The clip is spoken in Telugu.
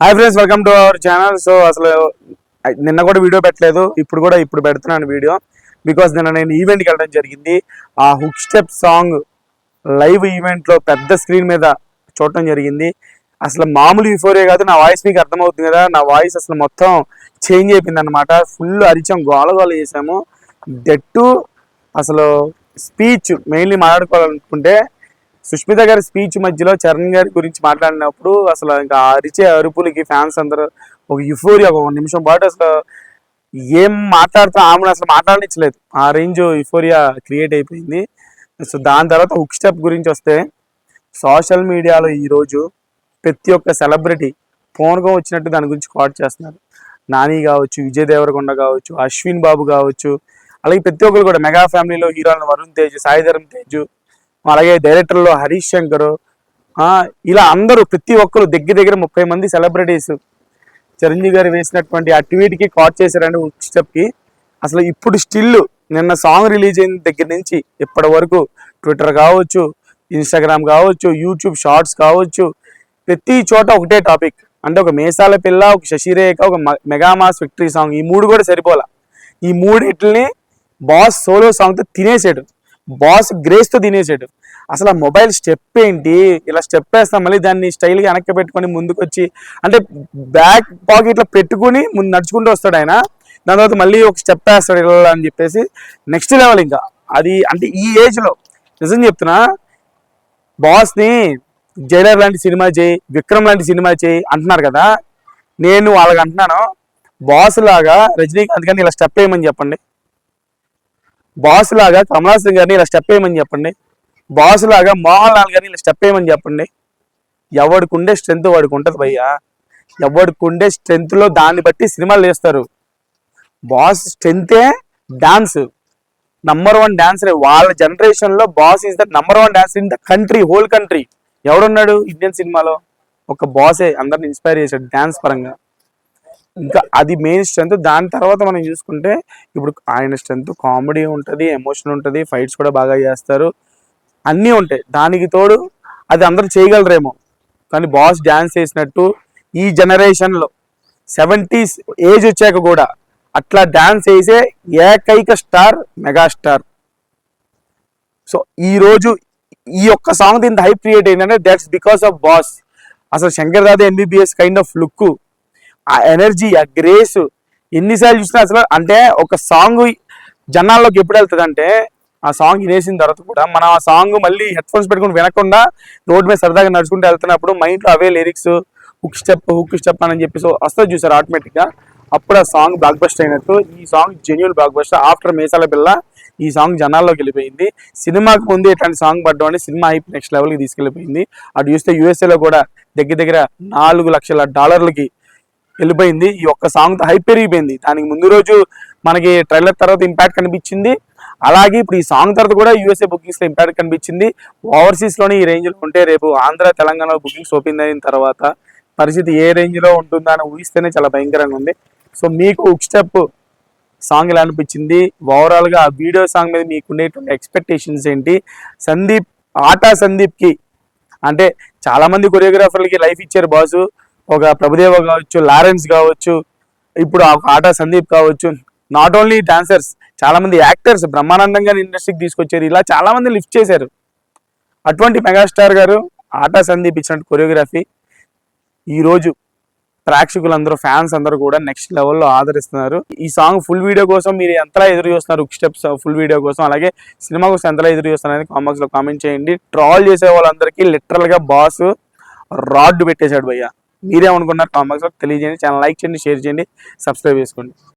Hi friends welcome to our channel so అసలు నిన్న కూడా వీడియో పెట్టలేదు. ఇప్పుడు కూడా ఇప్పుడు పెడుతున్నాను వీడియో బికాస్ నిన్న నేను ఈవెంట్కి వెళ్ళడం జరిగింది. ఆ హుక్ స్టెప్ సాంగ్ లైవ్ ఈవెంట్లో పెద్ద స్క్రీన్ మీద చూడటం జరిగింది. అసలు మామూలు యూఫోరియా కాదు నా వాయిస్ మీకు అర్థమవుతుంది కదా. నా వాయిస్ అసలు మొత్తం చేంజ్ అయిపోయింది అనమాట ఫుల్ అరిచాం గోల గోల చేసాము దట్టు అసలు స్పీచ్ మెయిన్లీ మాట్లాడుకోవాలనుకుంటే సుష్మిత గారి స్పీచ్ మధ్యలో చరణ్ గారి గురించి మాట్లాడినప్పుడు అసలు ఇంకా అరిచే అరుపులకి ఫ్యాన్స్ అందరూ ఒక యుఫోరియా ఒక నిమిషం పాటు అసలు ఏం మాట్లాడుతా ఆమెను అసలు మాట్లాడనిచ్చలేదు. ఆ రేంజ్ యుఫోరియా క్రియేట్ అయిపోయింది. సో దాని తర్వాత హుక్ స్టెప్ గురించి వస్తే సోషల్ మీడియాలో ఈరోజు ప్రతి ఒక్క సెలబ్రిటీ ఫోన్గా వచ్చినట్టు దాని గురించి కాట్ చేస్తున్నారు. నాని కావచ్చు విజయ్ దేవరకొండ కావచ్చు అశ్విన్ బాబు కావచ్చు అలాగే ప్రతి ఒక్కరు కూడా మెగా ఫ్యామిలీలో హీరోలను వరుణ్ తేజ్ సాయిధరం తేజ్ అలాగే డైరెక్టర్లో హరీష్ శంకర్ ఇలా అందరూ ప్రతి ఒక్కరు దగ్గర దగ్గర ముప్పై మంది సెలబ్రిటీస్ చిరంజీవి గారు వేసినటువంటి ఆ ట్వీట్కి కాట్ చేశారండి స్టెప్కి అసలు ఇప్పుడు స్టిల్ నిన్న సాంగ్ రిలీజ్ అయిన దగ్గర నుంచి ఇప్పటి వరకు ట్విట్టర్ కావచ్చు ఇన్స్టాగ్రామ్ కావచ్చు యూట్యూబ్ షార్ట్స్ కావచ్చు ప్రతి చోట ఒకటే టాపిక్. అంటే ఒక మేసాల పిల్ల ఒక శశిరేఖ ఒక మెగామాస్ విక్టరీ సాంగ్ ఈ మూడు కూడా సరిపోలా. ఈ మూడిట్లని బాస్ సోలో సాంగ్తో తినేసాడు. బాస్ గ్రేస్తో తినేసాడు. అసలు ఆ మొబైల్ స్టెప్ ఏంటి? ఇలా స్టెప్ వేస్తాం మళ్ళీ దాన్ని స్టైల్గా వెనక్కి పెట్టుకొని ముందుకు వచ్చి అంటే బ్యాక్ పాకెట్లో పెట్టుకుని ముందు నడుచుకుంటూ వస్తాడు ఆయన. దాని తర్వాత మళ్ళీ ఒక స్టెప్ వేస్తాడు ఇలా అని చెప్పేసి. నెక్స్ట్ లెవెల్ ఇంకా. అది అంటే ఈ ఏజ్లో. నిజం చెప్తున్నా బాస్ని జైలర్ లాంటి సినిమా చేయి విక్రమ్ లాంటి సినిమా చేయి అంటున్నారు కదా. నేను వాళ్ళకి అంటున్నాను బాస్ లాగా రజనీకాంత్ గారిని ఇలా స్టెప్ వేయమని చెప్పండి. బాస్ లాగా కమల్ గారిని ఇలా స్టెప్ వేయమని చెప్పండి. బాస్ లాగా మోహన్ లాల్ గారిని ఇలా స్టెప్ వేయమని చెప్పండి. ఎవడికి ఉండే స్ట్రెంత్ వాడికి ఉంటుంది భయ్యా. ఎవడికి ఉండే స్ట్రెంత్లో దాన్ని బట్టి సినిమాలు వేస్తారు బాస్ స్ట్రెంతే డాన్స్ నంబర్ వన్ డాన్సర్ వాళ్ళ జనరేషన్లో boss is the number one dancer in the country whole country ఎవడున్నాడు Indian సినిమాలో? ఒక బాసే అందరిని ఇన్స్పైర్ చేశాడు డాన్స్ పరంగా. ఇంకా అది మెయిన్ స్ట్రెంత్ దాని తర్వాత మనం చూసుకుంటే ఇప్పుడు ఆయన స్ట్రెంత్ కామెడీ ఉంటుంది ఎమోషన్ ఉంటుంది ఫైట్స్ కూడా బాగా చేస్తారు. అన్నీ ఉంటాయి. దానికి తోడు అది అందరూ చేయగలరేమో. కానీ బాస్ డ్యాన్స్ చేసినట్టు ఈ జనరేషన్లో సెవెంటీస్ ఏజ్ వచ్చాక కూడా అట్లా డ్యాన్స్ వేసే ఏకైక స్టార్ మెగాస్టార్ సో ఈ రోజు ఈ ఒక్క సాంగ్ ఇంత హైప్ క్రియేట్ అయిందంటే దట్స్ బికాస్ ఆఫ్ బాస్ అసలు Shankar Dada MBBS kind of look ఆ ఎనర్జీ ఆ గ్రేస్ ఎన్నిసార్లు చూసినా అసలు అంటే ఒక సాంగ్ జనాల్లోకి ఎప్పుడు వెళ్తుంది అంటే ఆ సాంగ్ వినేసిన తర్వాత కూడా మనం ఆ సాంగ్ మళ్ళీ హెడ్ ఫోన్స్ పెట్టుకుని వినకుండా రోడ్ మీద సరదాగా నడుచుకుంటూ వెళ్తున్నప్పుడు మైండ్లో అవే lyrics hook step hook step అని చెప్పేసి వస్తుంది చూసారు ఆటోమేటిక్గా అప్పుడు ఆ సాంగ్ బ్లాక్ బస్టర్ అయినట్టు ఈ song genuine blockbuster after Mesaala Pilla ఈ సాంగ్ జనాల్లోకి వెళ్ళిపోయింది. సినిమాకి ముందు ఇట్లాంటి సాంగ్ పడ్డం అంటే సినిమా హైప్ నెక్స్ట్ లెవెల్కి తీసుకెళ్ళిపోయింది. అటు చూస్తే యూఎస్ఏలో కూడా దగ్గర దగ్గర నాలుగు లక్షల డాలర్లకి వెళ్ళిపోయింది. ఈ ఒక్క సాంగ్తో హైప్ పెరిగిపోయింది. దానికి ముందు రోజు మనకి ట్రైలర్ తర్వాత ఇంపాక్ట్ కనిపించింది. అలాగే ఇప్పుడు ఈ సాంగ్ తర్వాత కూడా యూఎస్ఏ బుకింగ్స్లో ఇంపాక్ట్ కనిపించింది. ఓవర్సీస్ ఈ రేంజ్లో ఉంటే రేపు ఆంధ్ర తెలంగాణ బుకింగ్స్ ఓపెన్ అయిన తర్వాత పరిస్థితి ఏ రేంజ్లో ఉంటుందా అని ఊహిస్తేనే చాలా భయంకరంగా ఉంది. సో మీకు ఉక్ స్టెప్ సాంగ్ ఎలా అనిపించింది? ఓవరాల్గా ఆ వీడియో సాంగ్ మీద మీకు ఉండేటువంటి ఎక్స్పెక్టేషన్స్ ఏంటి? సందీప్ ఆటా సందీప్కి అంటే చాలా మంది కొరియోగ్రాఫర్లకి లైఫ్ ఇచ్చారు బాసు. ఒక ప్రభుదేవ కావచ్చు లారెన్స్ కావచ్చు ఇప్పుడు ఆ ఆటా సందీప్ కావచ్చు. నాట్ ఓన్లీ డాన్సర్స్ చాలామంది యాక్టర్స్ బ్రహ్మానందంగా ఇండస్ట్రీకి తీసుకొచ్చారు. ఇలా చాలా మంది లిఫ్ట్ చేశారు. అటువంటి మెగాస్టార్ గారు ఆటా సందీప్ ఇచ్చినట్టు కొరియోగ్రఫీ ఈరోజు ప్రేక్షకులందరూ ఫ్యాన్స్ అందరూ కూడా నెక్స్ట్ లెవెల్లో ఆదరిస్తున్నారు. ఈ సాంగ్ ఫుల్ వీడియో కోసం మీరు ఎంతలా ఎదురు చూస్తున్నారు? స్టెప్స్ ఫుల్ వీడియో కోసం. అలాగే సినిమా కోసం ఎంతలా ఎదురు చూస్తున్నారు అనేది కామెంట్స్లో కామెంట్ చేయండి. ట్రాల్ చేసే వాళ్ళందరికీ లిటరల్గా బాస్ రాడ్ పెట్టేశాడు భయ్య. మీరేమనుకున్నారు? కామెంట్స్లో తెలియజేయండి. ఛానల్ లైక్ చేయండి షేర్ చేయండి సబ్స్క్రైబ్ చేసుకోండి.